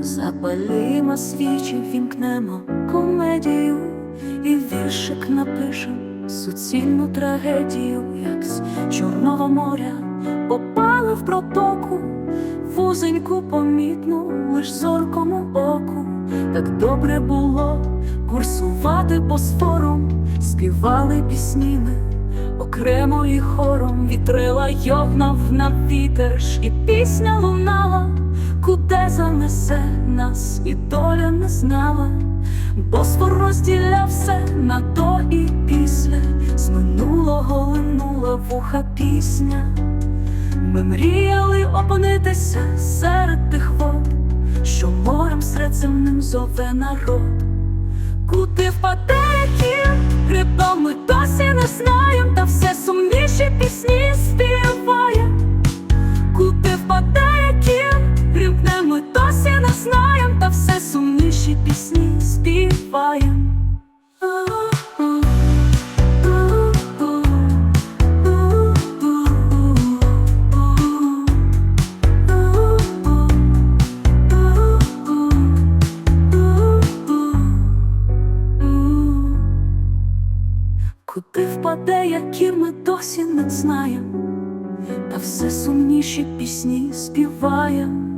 Запалімо свічі, вімкнемо комедію, і віршик напишем. Суцільну трагедію, як з Чорного моря. Попали в протоку, вузеньку помітну, лиш зоркому оку. Так добре було курсувати босфором, співали пісніми, окремо і хором. Вітрила йогнав на вітер і пісня лунала, куди занесе нас, і доля не знала. Босфор розділяв все на до і після, з минулого линула вуха пісня. Ми мріяли опинитися серед тих вод, що морем середземним зове народ. Куди впаде кір, грибом ми досі не знаєм, сумніші пісні співаєм. Куди впаде, які ми досі не знаєм, та все сумніші пісні співаєм.